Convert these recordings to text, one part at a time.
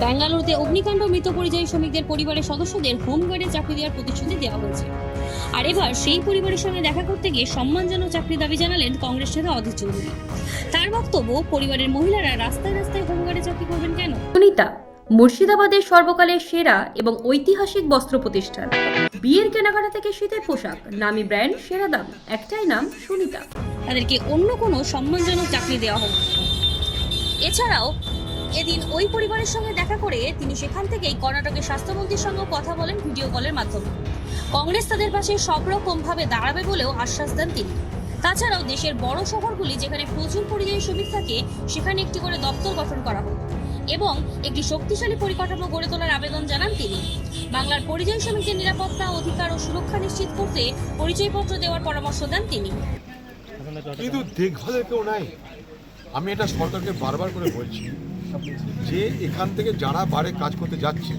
ব্যাঙ্গালুরুতে অগ্নিকাণ্ড মৃত পরিযায়ী শ্রমিকদের পরিবারের সদস্যদের হোমগার্ডে চাকরি দেওয়ার প্রতিশ্রুতি দেওয়া হয়েছে। আর এবার সেই পরিবারের সঙ্গে দেখা করতে গিয়ে সম্মানজনক চাকরি দাবি জানালেন কংগ্রেস নেতা অধীর চৌধুরী। তার বক্তব্য পরিবারের মহিলারা রাস্তায় রাস্তায় হোমগার্ডে চাকরি করবেন কেন? সুনিতা মুর্শিদাবাদের সর্বকালের সেরা এবং ঐতিহাসিক বস্ত্র প্রতিষ্ঠান। বিয়ের কেনাকাটা থেকে শীতের পোশাক নামি ব্র্যান্ড সেরা দাম একটাই নাম সুনিতা। তাদেরকে অন্য কোনো সম্মানজনক চাকরি দেওয়া হোক এছাড়াও এদিন ওই পরিবারের সঙ্গে দেখা করে তিনি সেখান থেকেই কর্ণাটকের স্বাস্থ্যমন্ত্রীর সঙ্গে কথা বলেন ভিডিও কলের মাধ্যমে। কংগ্রেস তাদের পাশে সব রকম ভাবে দাঁড়াবে বলেও আশ্বাস দেন তিনি। তাছাড়াও দেশের বড় শহরগুলি যেখানে প্রচুর পরিযায়ী শ্রমিক থাকে, সেখানে একটি করে দপ্তর গঠন করা হোক এবং একটি শক্তিশালী পরিকাঠামো গড়ে তোলার আবেদন জানান তিনি। বাংলার পরিযায়ী শ্রমিকদের নিরাপত্তা, অধিকার ও সুরক্ষা নিশ্চিত করতে পরিচয়পত্র দেওয়ার পরামর্শ দেন তিনি। কিন্তু দেখভালের কেউ নাই। আমি এটা সরকারকে বারবার করে বলছি। যে এখান থেকে যারা বারে কাজ করতে যাচ্ছে,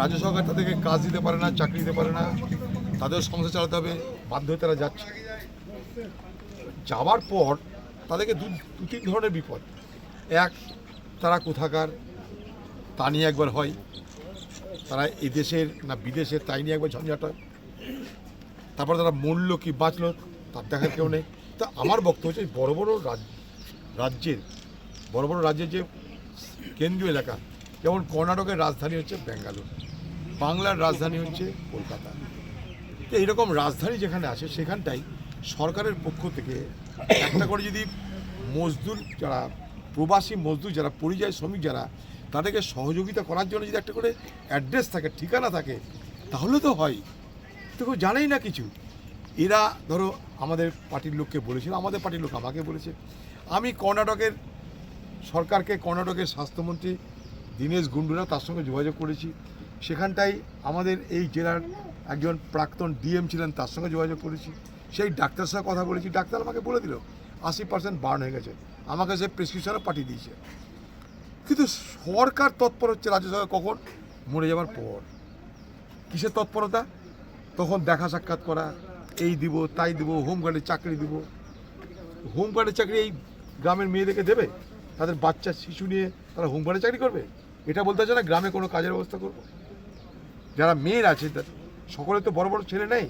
রাজ্য সরকার তাদেরকে কাজ দিতে পারে না, চাকরি দিতে পারে না তাদের সংসার চালাতে হবে, বাধ্য হয়ে তারা যাচ্ছে। যাওয়ার পর তাদেরকে দু দু, তিন ধরনের বিপদ। এক, তারা কোথাকার, তা নিয়ে একবার হয়। তারা এদেশের না বিদেশের, তাই নিয়ে একবার ঝঞ্ঝাট হয়। তারপর তারা মূল্য কি বাঁচলো, তার দেখার কেউ নেই। তা আমার বক্তব্য হচ্ছে বড় বড় রাজ, রাজ্যের বড় বড় রাজ্যের যে কেন্দ্রীয় এলাকা, যেমন কর্ণাটকের রাজধানী হচ্ছে ব্যাঙ্গালোর বাংলার রাজধানী হচ্ছে কলকাতা। তো এইরকম রাজধানী যেখানে আছে, সেখানটাই সরকারের পক্ষ থেকে একটা করে যদি মজদুর যারা, প্রবাসী মজদুর যারা, পরিযায়ী শ্রমিক যারা, তাদেরকে সহযোগিতা করার জন্য যদি একটা করে অ্যাড্রেস থাকে, ঠিকানা থাকে, তাহলে তো হয়। তো কেউ জানেই না কিছু। এরা ধরো আমাদের পার্টির লোককে বলেছিল, আমাদের পার্টির লোক আমাকে বলেছে, আমি কর্ণাটকের সরকারকে কর্ণাটকের স্বাস্থ্যমন্ত্রী দীনেশ গুন্ডুরা তার সঙ্গে যোগাযোগ করেছি। সেখানটাই আমাদের এই জেলার একজন প্রাক্তন ডিএম ছিলেন, তার সঙ্গে যোগাযোগ করেছি। সেই ডাক্তারের সঙ্গে কথা বলেছি, ডাক্তার আমাকে বলে দিল, আশি পার্সেন্ট বার্ন হয়ে গেছে। আমাকে সে প্রেসক্রিপশনও পাঠিয়ে দিয়েছে। কিন্তু সরকার তৎপর হচ্ছে রাজ্য সরকার কখন? মরে যাওয়ার পর। কিসের তৎপরতা? তখন দেখা সাক্ষাৎ করা, এই দিব, তাই দিব হোমগার্ডের চাকরি দিব। হোমগার্ডের চাকরি এই গ্রামের মেয়েদেরকে দেবে? তাদের বাচ্চা, শিশু নিয়ে তারা হোমগার্ডের চাকরি করবে? এটা বলতে চায় না, গ্রামে কোনো কাজের ব্যবস্থা করব। যারা মেয়ের আছে সকলে তো বড় বড় ছেলে নেই।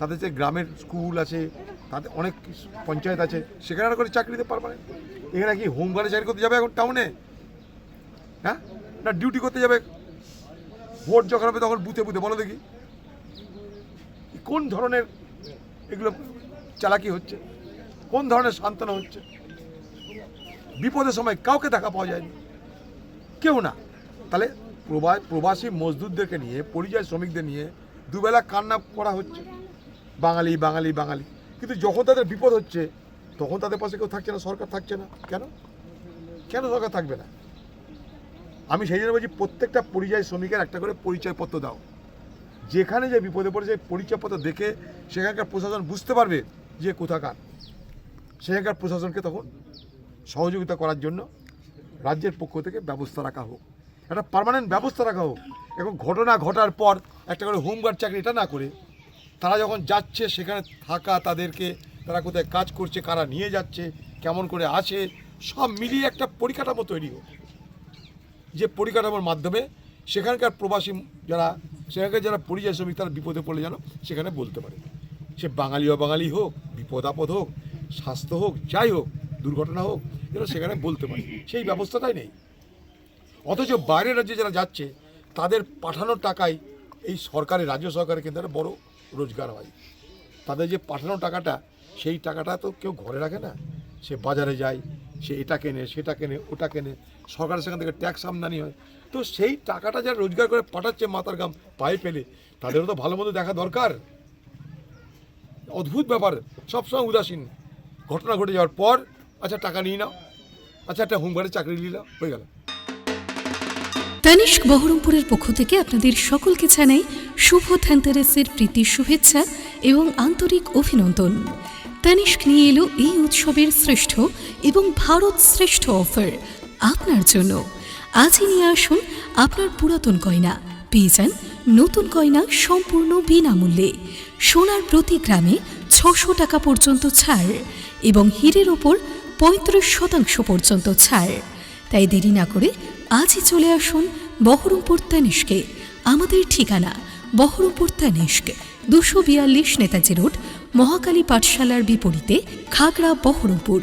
তাদের যে গ্রামের স্কুল আছে তাদের অনেক পঞ্চায়েত আছে, সেখানে আর করে চাকরি দিতে পারবে না। এখানে কি হোমগার্ডে চাকরি করতে যাবে এখন টাউনে হ্যাঁ? না ডিউটি করতে যাবে? ভোট যখন হবে তখন বুথে বুথে বলো দেখি। কোন ধরনের এগুলো চালাকি হচ্ছে? কোন ধরনের সান্ত্বনা হচ্ছে? বিপদের সময় কাউকে দেখা পাওয়া যায়নি। কেউ না। তাহলে প্রবা- প্রবাসী মজদুরদেরকে নিয়ে, পরিযায়ী শ্রমিকদের নিয়ে দুবেলা কান্না করা হচ্ছে। বাঙালি বাঙালি বাঙালি। কিন্তু যখন তাদের বিপদ হচ্ছে, তখন তাদের পাশে কেউ থাকছে না, সরকার থাকছে না। কেন? কেন সরকার থাকবে না? আমি সেই জন্য বলছি, প্রত্যেকটা পরিযায়ী শ্রমিকের একটা করে পরিচয়পত্র দাও। যেখানে যে বিপদে পড়ে পড়েছে পরিচয়পত্র দেখে সেখানকার প্রশাসন বুঝতে পারবে যে কোথাকার। সেখানকার প্রশাসনকে তখন সহযোগিতা করার জন্য রাজ্যের পক্ষ থেকে ব্যবস্থা রাখা হোক। একটা পার্মানেন্ট ব্যবস্থা রাখা হোক। এখন ঘটনা ঘটার পর একটা করে হোমগার্ড চাকরি এটা না করে তারা যখন যাচ্ছে, সেখানে থাকা তাদেরকে, তারা কোথায় কাজ করছে, কারা নিয়ে যাচ্ছে, কেমন করে আছে, সব মিলিয়ে একটা পরিকাঠামো তৈরি হোক। যে পরিকাঠামোর মাধ্যমে সেখানকার প্রবাসী যারা, সেখানকার যারা পরিযায়ী শ্রমিক, তারা বিপদে পড়লে যেন সেখানে বলতে পারে। সে বাঙালি অবাঙালি হোক, বিপদ আপদ হোক, স্বাস্থ্য হোক, যাই হোক দুর্ঘটনা হোক, যেন সেখানে বলতে পারে। সেই ব্যবস্থাটাই নেই। অথচ বাইরের রাজ্যে যারা যাচ্ছে, তাদের পাঠানোর টাকায় এই সরকারের, রাজ্য সরকারের কিন্তু একটা বড় রোজগার হয়। তাদের যে পাঠানো টাকাটা, সেই টাকাটা তো কেউ ঘরে রাখে না। সে বাজারে যায়, সে এটা কেনে, সেটা কেনে, ওটা কেনে সরকারের সেখান থেকে ট্যাক্স আমদানি হয়। তো সেই টাকাটা যারা রোজগার করে পাঠাচ্ছে মাথার গাম পায়ে পেলে তাদেরও তো ভালো মতো দেখা দরকার। অদ্ভুত ব্যাপার, সবসময় উদাসীন। ঘটনা ঘটে যাওয়ার পর আচ্ছা টাকা নিয়ে নাও। আচ্ছা একটা হোমগার্ডে চাকরি নাও। হয়ে গেল। তানিষ্ক বহরমপুরের পক্ষ থেকে আপনাদের সকলকে জানাই শুভ ধনতেরাসের প্রীতি, শুভেচ্ছা এবং আন্তরিক অভিনন্দন। তানিষ্ক নিয়ে এলো এই উৎসবের শ্রেষ্ঠ এবং ভারত শ্রেষ্ঠ অফার আপনার জন্য। আজই নিয়ে আসুন আপনার পুরাতন গয়না। পেয়ে যান নতুন গয়না সম্পূর্ণ বিনামূল্যে। সোনার প্রতি গ্রামে ছশো টাকা পর্যন্ত ছাড় এবং হীরের ওপর পঁয়ত্রিশ শতাংশ পর্যন্ত ছাড়। তাই দেরি না করে আজই চলে আসুন বহরমপুর তানিশকে। আমাদের ঠিকানা বহরমপুর তানিশক, দুশো বিয়াল্লিশ নেতাজি রোড, মহাকালী পাঠশালার বিপরীতে খাগড়া বহরমপুর।